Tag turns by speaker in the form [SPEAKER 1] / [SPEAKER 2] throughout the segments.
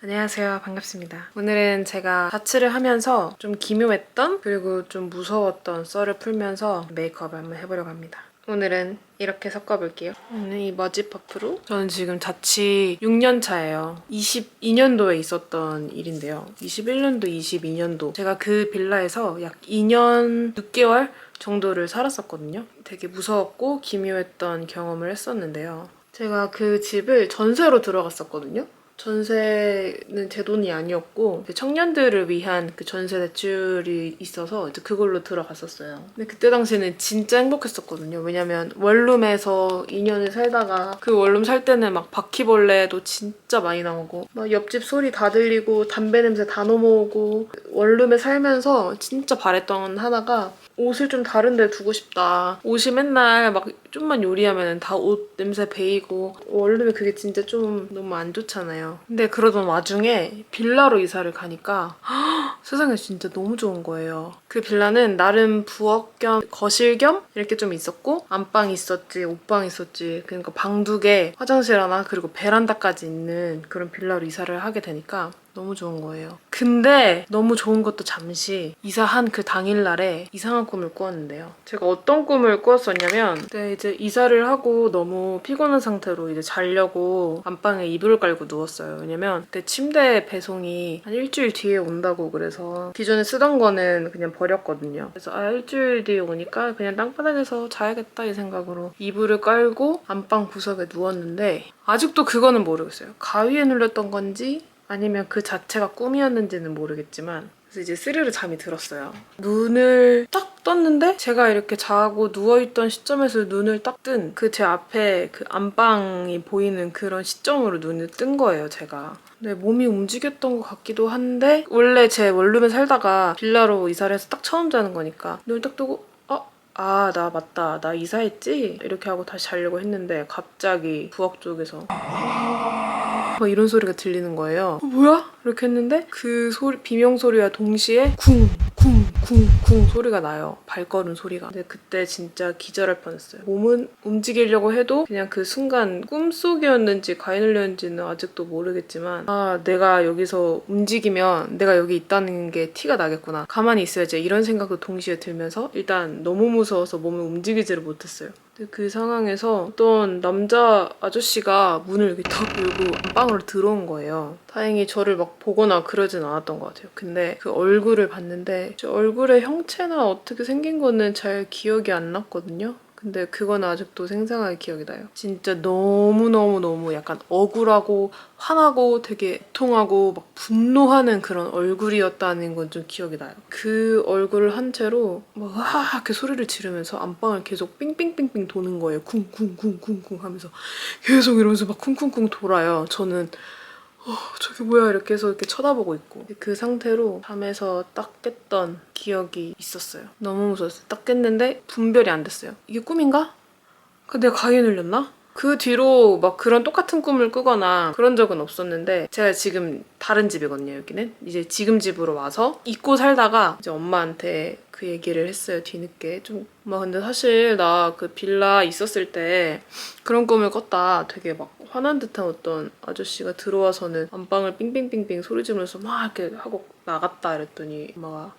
[SPEAKER 1] 안녕하세요. 반갑습니다. 오늘은 제가 자취를 하면서 좀 기묘했던 그리고 좀 무서웠던 썰을 풀면서 메이크업을 한번 해보려고 합니다. 오늘은 이렇게 섞어볼게요. 오늘 이 머지 퍼프로 저는 지금 자취 6년 차예요. 22년도에 있었던 일인데요. 21년도, 22년도 제가 그 빌라에서 약 2년 6개월 정도를 살았었거든요. 되게 무서웠고 기묘했던 경험을 했었는데요. 제가 그 집을 전세로 들어갔었거든요. 전세는 제 돈이 아니었고 청년들을 위한 그 전세 대출이 있어서 이제 그걸로 들어갔었어요. 근데 그때 당시에는 진짜 행복했었거든요. 왜냐면 원룸에서 2년을 살다가 그 원룸 살 때는 막 바퀴벌레도 진짜 많이 나오고 막 옆집 소리 다 들리고 담배 냄새 다 넘어오고 원룸에 살면서 진짜 바랬던 하나가 옷을 좀 다른 데 두고 싶다. 옷이 맨날 막 좀만 요리하면 다 옷 냄새 배이고 원룸에 그게 진짜 좀 너무 안 좋잖아요. 근데 그러던 와중에 빌라로 이사를 가니까 세상에 진짜 너무 좋은 거예요. 그 빌라는 나름 부엌 겸 거실 겸 이렇게 좀 있었고 안방 있었지 옷방 있었지 그러니까 방 두 개 화장실 하나 그리고 베란다까지 있는 그런 빌라로 이사를 하게 되니까 너무 좋은 거예요. 근데 너무 좋은 것도 잠시 이사한 그 당일날에 이상한 꿈을 꾸었는데요. 제가 어떤 꿈을 꾸었었냐면 그때 이제 이사를 하고 너무 피곤한 상태로 이제 자려고 안방에 이불을 깔고 누웠어요. 왜냐면 그때 침대 배송이 한 일주일 뒤에 온다고 그래서 기존에 쓰던 거는 그냥 버렸거든요. 그래서 아 일주일 뒤에 오니까 그냥 땅바닥에서 자야겠다 이 생각으로 이불을 깔고 안방 구석에 누웠는데 아직도 그거는 모르겠어요. 가위에 눌렸던 건지 아니면 그 자체가 꿈이었는지는 모르겠지만 그래서 이제 스르르 잠이 들었어요. 눈을 딱 떴는데 제가 이렇게 자고 누워있던 시점에서 눈을 딱 뜬 그 제 앞에 그 안방이 보이는 그런 시점으로 눈을 뜬 거예요, 제가. 네, 몸이 움직였던 것 같기도 한데 원래 제 원룸에 살다가 빌라로 이사를 해서 딱 처음 자는 거니까 눈을 딱 뜨고 어? 아, 나 맞다. 나 이사했지? 이렇게 하고 다시 자려고 했는데 갑자기 부엌 쪽에서 막 이런 소리가 들리는 거예요. 어, 뭐야? 이렇게 했는데 그 소리 비명 소리와 동시에 쿵, 쿵, 쿵, 쿵 소리가 나요. 발걸음 소리가. 근데 그때 진짜 기절할 뻔했어요. 몸은 움직이려고 해도 그냥 그 순간 꿈속이었는지 가해늘렸는지는 아직도 모르겠지만 아 내가 여기서 움직이면 내가 여기 있다는 게 티가 나겠구나. 가만히 있어야지 이런 생각도 동시에 들면서 일단 너무 무서워서 몸을 움직이지를 못했어요. 그 상황에서 어떤 남자 아저씨가 문을 이렇게 탁 열고 안방으로 들어온 거예요. 다행히 저를 막 보거나 그러진 않았던 것 같아요. 근데 그 얼굴을 봤는데 저 얼굴의 형체나 어떻게 생긴 거는 잘 기억이 안 났거든요. 근데 그건 아직도 생생하게 기억이 나요. 진짜 너무너무너무 약간 억울하고 화나고 되게 통하고 막 분노하는 그런 얼굴이었다는 건 좀 기억이 나요. 그 얼굴을 한 채로 막와 이렇게 소리를 지르면서 안방을 계속 삥삥삥삥 도는 거예요. 쿵쿵쿵쿵쿵 하면서 계속 이러면서 막 쿵쿵쿵 돌아요. 저는 어, 저게 뭐야 이렇게 해서 이렇게 쳐다보고 있고 그 상태로 잠에서 딱 깼던 기억이 있었어요. 너무 무서웠어요. 딱 깼는데 분별이 안 됐어요. 이게 꿈인가? 그 내가 가위에 눌렸나? 그 뒤로 막 그런 똑같은 꿈을 꾸거나 그런 적은 없었는데 제가 지금 다른 집이거든요 여기는. 이제 지금 집으로 와서 잊고 살다가 이제 엄마한테 그 얘기를 했어요 뒤늦게. 좀 엄마 근데 사실 나 그 빌라 있었을 때 그런 꿈을 꿨다. 되게 막 화난 듯한 어떤 아저씨가 들어와서는 안방을 삥삥삥삥 소리 지르면서 막 이렇게 하고 나갔다 이랬더니 엄마가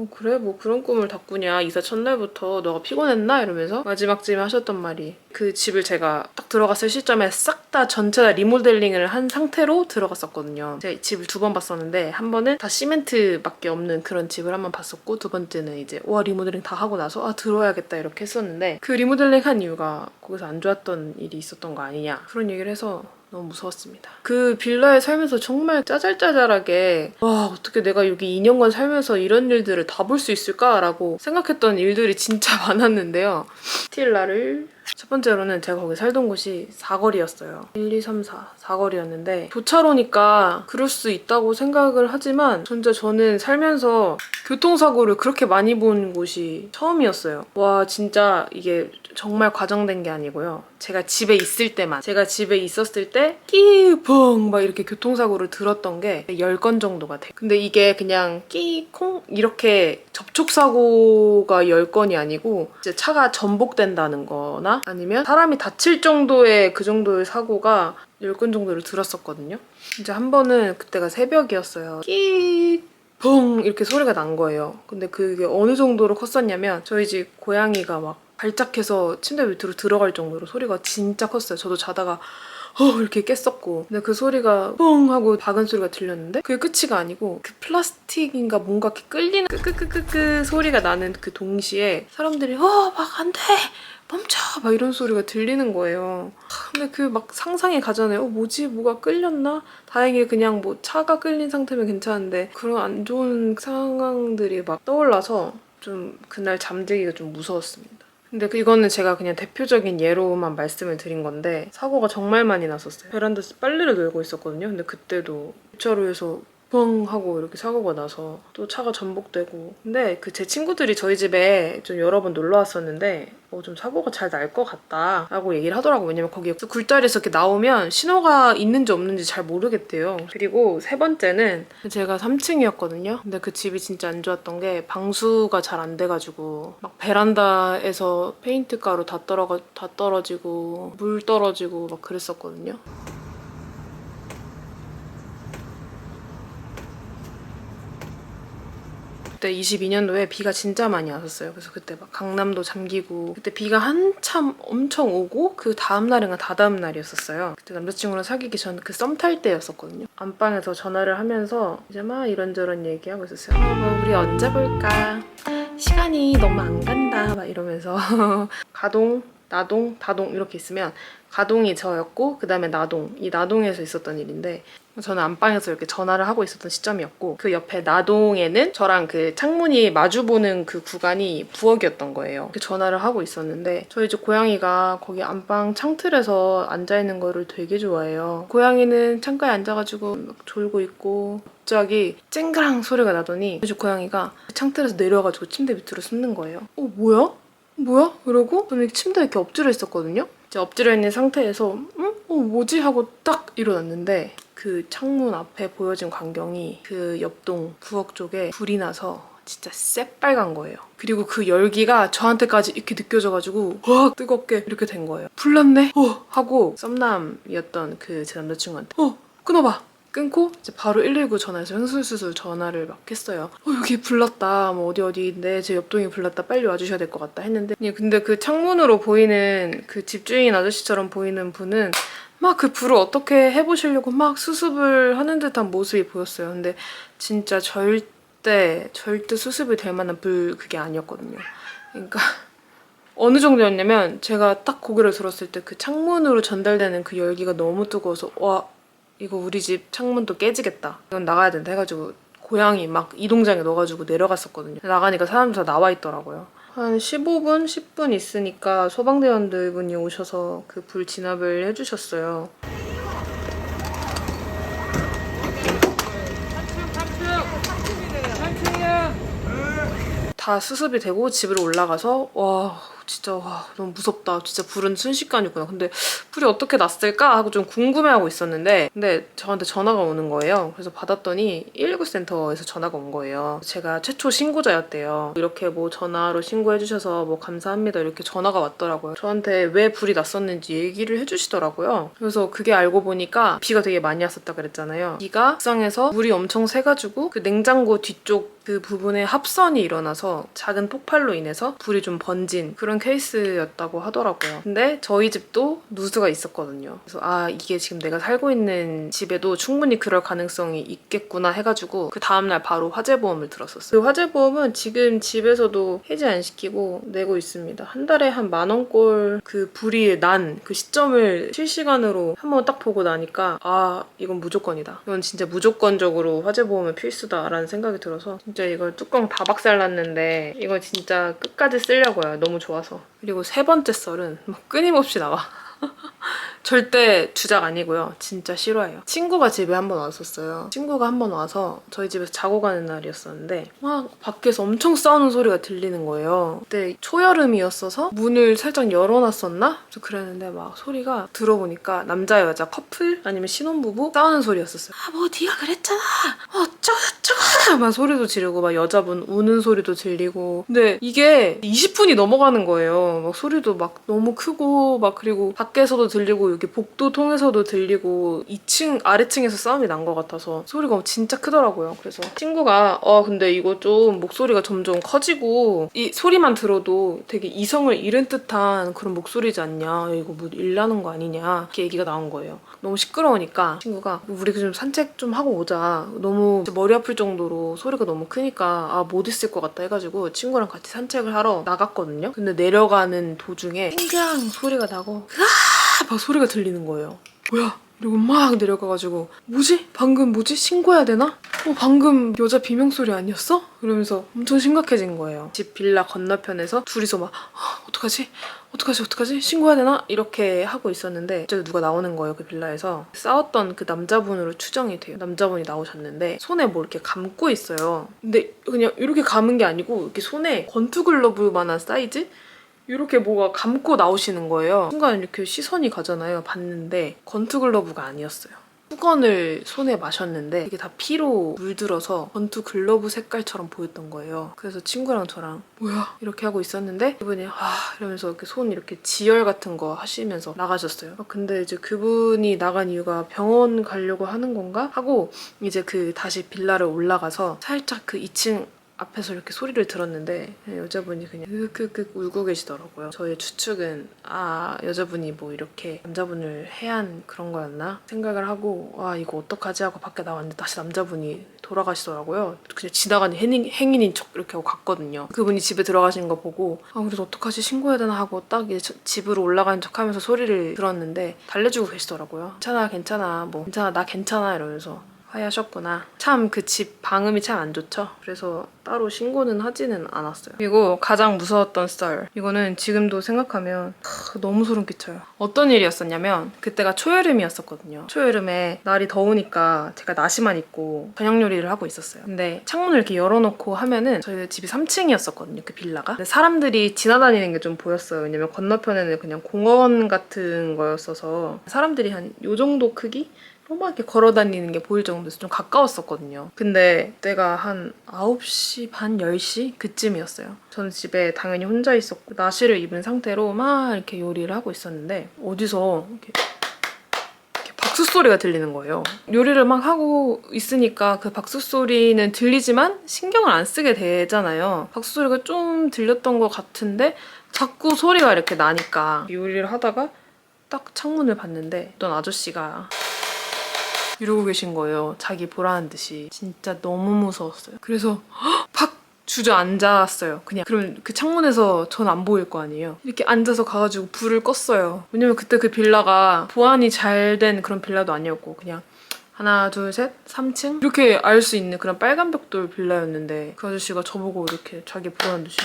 [SPEAKER 1] 어, 그래? 뭐 그런 꿈을 다 꾸냐. 이사 첫날부터 너가 피곤했나? 이러면서 마지막쯤에 하셨던 말이 그 집을 제가 딱 들어갔을 시점에 싹 다 전체 다 리모델링을 한 상태로 들어갔었거든요. 제가 집을 두 번 봤었는데 한 번은 다 시멘트밖에 없는 그런 집을 한 번 봤었고 두 번째는 이제 와 리모델링 다 하고 나서 아 들어야겠다 이렇게 했었는데 그 리모델링 한 이유가 거기서 안 좋았던 일이 있었던 거 아니냐 그런 얘기를 해서 너무 무서웠습니다. 그 빌라에 살면서 정말 짜잘짜잘하게 와 어떻게 내가 여기 2년간 살면서 이런 일들을 다 볼 수 있을까라고 생각했던 일들이 진짜 많았는데요. 스틸라를 첫 번째로는 제가 거기 살던 곳이 사거리였어요. 1, 2, 3, 4 사거리였는데 교차로니까 그럴 수 있다고 생각을 하지만 진짜 저는 살면서 교통사고를 그렇게 많이 본 곳이 처음이었어요. 와 진짜 이게 정말 과정된 게 아니고요. 제가 집에 있을 때만 제가 집에 있었을 때 끼펑 막 이렇게 교통사고를 들었던 게 10건 정도가 돼. 근데 이게 그냥 끼콩 이렇게 접촉사고가 10건이 아니고 이제 차가 전복된다는 거나 아니면 사람이 다칠 정도의 그 정도의 사고가 10건 정도를 들었었거든요. 이제 한 번은 그때가 새벽이었어요. 끼펑 이렇게 소리가 난 거예요. 근데 그게 어느 정도로 컸었냐면 저희 집 고양이가 막 발작해서 침대 밑으로 들어갈 정도로 소리가 진짜 컸어요. 저도 자다가 어 이렇게 깼었고. 근데 그 소리가 뻥 하고 박은 소리가 들렸는데 그게 끝이가 아니고 그 플라스틱인가 뭔가 이렇게 끌리는 끄끄끄끄끄 소리가 나는 그 동시에 사람들이 어막 안돼! 멈춰! 막 이런 소리가 들리는 거예요. 근데 그 막 상상이 가잖아요. 어 뭐지? 뭐가 끌렸나? 다행히 그냥 뭐 차가 끌린 상태면 괜찮은데 그런 안 좋은 상황들이 막 떠올라서 좀 그날 잠들기가 좀 무서웠습니다. 근데 그 이거는 제가 그냥 대표적인 예로만 말씀을 드린 건데 사고가 정말 많이 났었어요. 베란다에서 빨래를 널고 있었거든요. 근데 그때도 뒷차로에서 뻥 하고 이렇게 사고가 나서 또 차가 전복되고. 근데 그 제 친구들이 저희 집에 좀 여러 번 놀러 왔었는데 어, 좀 사고가 잘 날 것 같다 라고 얘기를 하더라고요. 왜냐면 거기 굴다리에서 이렇게 나오면 신호가 있는지 없는지 잘 모르겠대요. 그리고 세 번째는 제가 3층이었거든요. 근데 그 집이 진짜 안 좋았던 게 방수가 잘 안 돼가지고 막 베란다에서 페인트 가루 다, 떨어가, 다 떨어지고 물 떨어지고 막 그랬었거든요 그때 22년도에 비가 진짜 많이 왔었어요. 그래서 그때 막 강남도 잠기고 그때 비가 한참 엄청 오고 그 다음 날인가 다다음 날이었었어요. 그때 남자친구랑 사귀기 전 그 썸 탈 때였었거든요. 안방에서 전화를 하면서 이제 막 이런저런 얘기하고 있었어요. 어, 뭐 우리 언제 볼까? 시간이 너무 안 간다 막 이러면서 가동 나동, 다동 이렇게 있으면 가동이 저였고 그 다음에 나동 이 나동에서 있었던 일인데 저는 안방에서 이렇게 전화를 하고 있었던 시점이었고 그 옆에 나동에는 저랑 그 창문이 마주보는 그 구간이 부엌이었던 거예요. 그 전화를 하고 있었는데 저희 집 고양이가 거기 안방 창틀에서 앉아 있는 거를 되게 좋아해요. 고양이는 창가에 앉아가지고 막 졸고 있고 갑자기 쨍그랑 소리가 나더니 저희 집 고양이가 창틀에서 내려가지고 침대 밑으로 숨는 거예요. 어 뭐야? 뭐야? 이러고 저는 침대에 이렇게 엎드려 있었거든요. 이제 엎드려 있는 상태에서 응? 어 뭐지? 하고 딱 일어났는데 그 창문 앞에 보여진 광경이 그 옆동 부엌 쪽에 불이 나서 진짜 새빨간 거예요. 그리고 그 열기가 저한테까지 이렇게 느껴져가지고 와 뜨겁게 이렇게 된 거예요. 불났네? 어 하고 썸남이었던 그 제 남자친구한테 어 끊어봐 끊고 이제 바로 119 전화해서 횡설수설 전화를 막 했어요. 어 여기 불났다. 뭐 어디 어디인데 제 옆동이 불났다. 빨리 와주셔야 될 것 같다 했는데 예, 근데 그 창문으로 보이는 그 집주인 아저씨처럼 보이는 분은 막 그 불을 어떻게 해보시려고 막 수습을 하는 듯한 모습이 보였어요. 근데 진짜 절대 절대 수습이 될 만한 불 그게 아니었거든요. 그러니까 어느 정도였냐면 제가 딱 고개를 들었을 때 그 창문으로 전달되는 그 열기가 너무 뜨거워서 와 이거 우리 집 창문도 깨지겠다. 이건 나가야 된다 해가지고 고양이 막 이동장에 넣어가지고 내려갔었거든요. 나가니까 사람들 다 나와 있더라고요. 한 15분, 10분 있으니까 소방대원들 분이 오셔서 그 불 진압을 해주셨어요. 다 수습이 되고 집으로 올라가서 와 진짜 와 너무 무섭다. 진짜 불은 순식간이구나. 근데 불이 어떻게 났을까 하고 좀 궁금해하고 있었는데 근데 저한테 전화가 오는 거예요. 그래서 받았더니 119 센터에서 전화가 온 거예요. 제가 최초 신고자였대요. 이렇게 뭐 전화로 신고해 주셔서 뭐 감사합니다. 이렇게 전화가 왔더라고요. 저한테 왜 불이 났었는지 얘기를 해 주시더라고요. 그래서 그게 알고 보니까 비가 되게 많이 왔었다 그랬잖아요. 비가 옥상에서 물이 엄청 새 가지고 그 냉장고 뒤쪽 그 부분에 합선이 일어나서 작은 폭발로 인해서 불이 좀 번진 그런 케이스였다고 하더라고요. 근데 저희 집도 누수가 있었거든요. 그래서 아 이게 지금 내가 살고 있는 집에도 충분히 그럴 가능성이 있겠구나 해가지고 그 다음날 바로 화재보험을 들었었어요. 그 화재보험은 지금 집에서도 해지 안 시키고 내고 있습니다. 한 달에 한 만 원꼴 그 불이 난 그 시점을 실시간으로 한번 딱 보고 나니까 아 이건 무조건이다. 이건 진짜 무조건적으로 화재보험은 필수다라는 생각이 들어서 진짜 이걸 뚜껑 다 박살났는데 이거 진짜 끝까지 쓰려고요. 너무 좋아서. 그리고 세 번째 썰은 막 끊임없이 나와. 절대 주작 아니고요. 진짜 싫어해요. 친구가 집에 한 번 왔었어요. 친구가 한 번 와서 저희 집에서 자고 가는 날이었었는데 막 밖에서 엄청 싸우는 소리가 들리는 거예요. 그때 초여름이었어서 문을 살짝 열어놨었나? 그랬는데 막 소리가 들어보니까 남자 여자 커플 아니면 신혼부부 싸우는 소리였었어요. 아 뭐 네가 그랬잖아. 어쩌고저쩌고 막 소리도 지르고 막 여자분 우는 소리도 들리고 근데 이게 20분이 넘어가는 거예요. 막 소리도 막 너무 크고 막 그리고 밖 에서도 들리고 여기 복도 통해서도 들리고 2층 아래층에서 싸움이 난 것 같아서 소리가 진짜 크더라고요. 그래서 친구가 어 근데 이거 좀 목소리가 점점 커지고 이 소리만 들어도 되게 이성을 잃은 듯한 그런 목소리지 않냐 이거 뭐 일나는 거 아니냐 이렇게 얘기가 나온 거예요. 너무 시끄러우니까 친구가 우리 좀 산책 좀 하고 오자. 너무 머리 아플 정도로 소리가 너무 크니까 아 못 있을 것 같다 해가지고 친구랑 같이 산책을 하러 나갔거든요. 근데 내려가는 도중에 땡강 소리가 나고 으아 막 소리가 들리는 거예요. 뭐야? 그리고 막 내려가가지고 뭐지? 방금 뭐지? 신고해야 되나? 어 방금 여자 비명소리 아니었어? 그러면서 엄청 심각해진 거예요. 집 빌라 건너편에서 둘이서 막 아, 어떡하지? 어떡하지? 어떡하지? 신고해야 되나? 이렇게 하고 있었는데 갑자기 누가 나오는 거예요 그 빌라에서 싸웠던 그 남자분으로 추정이 돼요. 남자분이 나오셨는데 손에 뭐 이렇게 감고 있어요. 근데 그냥 이렇게 감은 게 아니고 이렇게 손에 권투 글러브만한 사이즈? 이렇게 뭐가 감고 나오시는 거예요. 순간 이렇게 시선이 가잖아요. 봤는데 권투 글러브가 아니었어요. 수건을 손에 마셨는데 이게 다 피로 물들어서 권투 글러브 색깔처럼 보였던 거예요. 그래서 친구랑 저랑 뭐야 이렇게 하고 있었는데 그분이 아 이러면서 이렇게 손 이렇게 지혈 같은 거 하시면서 나가셨어요. 어, 근데 이제 그분이 나간 이유가 병원 가려고 하는 건가 하고 이제 그 다시 빌라를 올라가서 살짝 그 2층 앞에서 이렇게 소리를 들었는데 여자분이 그냥 흑흑흑 울고 계시더라고요. 저의 추측은 아 여자분이 뭐 이렇게 남자분을 해한 그런 거였나 생각을 하고 와 이거 어떡하지 하고 밖에 나왔는데 다시 남자분이 돌아가시더라고요. 그냥 지나가는 행인, 행인인 척 이렇게 하고 갔거든요. 그분이 집에 들어가신 거 보고 아 그래서 어떡하지 신고해야 되나 하고 딱 이제 저- 집으로 올라가는 척하면서 소리를 들었는데 달래주고 계시더라고요. 괜찮아 괜찮아 뭐 괜찮아 나 괜찮아 이러면서 화해하셨구나. 참 그 집 방음이 참 안 좋죠. 그래서 따로 신고는 하지는 않았어요. 그리고 가장 무서웠던 썰. 이거는 지금도 생각하면 크, 너무 소름 끼쳐요. 어떤 일이었었냐면 그때가 초여름이었었거든요. 초여름에 날이 더우니까 제가 나시만 입고 저녁 요리를 하고 있었어요. 근데 창문을 이렇게 열어놓고 하면은 저희 집이 3층이었었거든요. 그 빌라가. 근데 사람들이 지나다니는 게 좀 보였어요. 왜냐면 건너편에는 그냥 공원 같은 거였어서 사람들이 한 요 정도 크기? 조그맣게 걸어 다니는 게 보일 정도에서 좀 가까웠었거든요. 근데 때가 한 9시 반, 10시? 그쯤이었어요. 저는 집에 당연히 혼자 있었고, 나시를 입은 상태로 막 이렇게 요리를 하고 있었는데, 어디서 이렇게 박수 소리가 들리는 거예요. 요리를 막 하고 있으니까 그 박수 소리는 들리지만 신경을 안 쓰게 되잖아요. 박수 소리가 좀 들렸던 것 같은데, 자꾸 소리가 이렇게 나니까 요리를 하다가 딱 창문을 봤는데 어떤 아저씨가 이러고 계신 거예요. 자기 보라는 듯이. 진짜 너무 무서웠어요. 그래서 헉! 팍 주저앉았어요. 그냥. 그럼 그 창문에서 전 안 보일 거 아니에요. 이렇게 앉아서 가가지고 불을 껐어요. 왜냐면 그때 그 빌라가 보안이 잘 된 그런 빌라도 아니었고 그냥 하나, 둘, 셋, 3층? 이렇게 알 수 있는 그런 빨간 벽돌 빌라였는데 그 아저씨가 저보고 이렇게 자기 보라는 듯이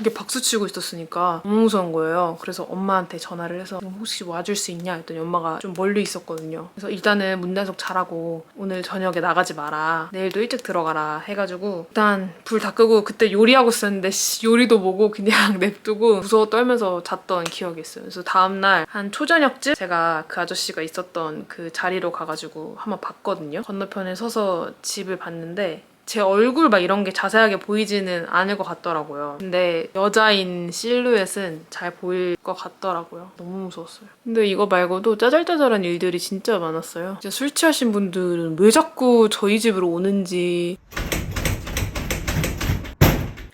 [SPEAKER 1] 이게 박수 치고 있었으니까 너무 무서운 거예요. 그래서 엄마한테 전화를 해서 혹시 와줄 수 있냐 했더니 엄마가 좀 멀리 있었거든요. 그래서 일단은 문단속 잘하고 오늘 저녁에 나가지 마라. 내일도 일찍 들어가라 해가지고 일단 불 다 끄고 그때 요리하고 있었는데 씨, 요리도 보고 그냥 냅두고 무서워 떨면서 잤던 기억이 있어요. 그래서 다음날 한 초저녁쯤 제가 그 아저씨가 있었던 그 자리로 가가지고 한번 봤거든요. 건너편에 서서 집을 봤는데 제 얼굴 막 이런 게 자세하게 보이지는 않을 것 같더라고요. 근데 여자인 실루엣은 잘 보일 것 같더라고요. 너무 무서웠어요. 근데 이거 말고도 짜잘짜잘한 일들이 진짜 많았어요. 진짜 술 취하신 분들은 왜 자꾸 저희 집으로 오는지.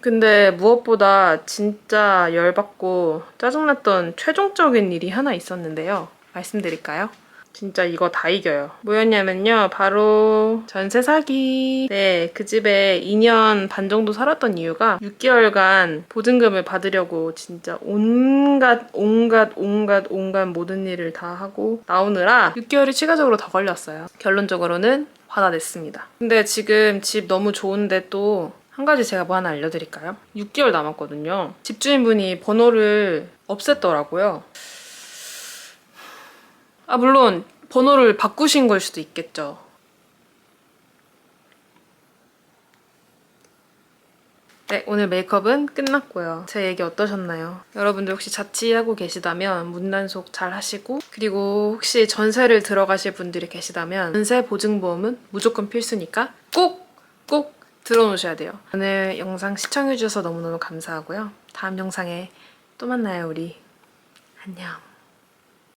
[SPEAKER 1] 근데 무엇보다 진짜 열받고 짜증났던 최종적인 일이 하나 있었는데요. 말씀드릴까요? 진짜 이거 다 이겨요. 뭐였냐면요. 바로 전세 사기. 네, 그 집에 2년 반 정도 살았던 이유가 6개월간 보증금을 받으려고 진짜 온갖, 온갖, 온갖, 온갖 모든 일을 다 하고 나오느라 6개월이 추가적으로 더 걸렸어요. 결론적으로는 받아냈습니다. 근데 지금 집 너무 좋은데 또 한 가지 제가 뭐 하나 알려드릴까요? 6개월 남았거든요. 집주인분이 번호를 없앴더라고요. 아 물론 번호를 바꾸신 걸 수도 있겠죠. 네, 오늘 메이크업은 끝났고요. 제 얘기 어떠셨나요? 여러분들 혹시 자취하고 계시다면 문단속 잘 하시고 그리고 혹시 전세를 들어가실 분들이 계시다면 전세 보증보험은 무조건 필수니까 꼭! 꼭 들어놓으셔야 돼요. 오늘 영상 시청해주셔서 너무너무 감사하고요. 다음 영상에 또 만나요, 우리. 안녕.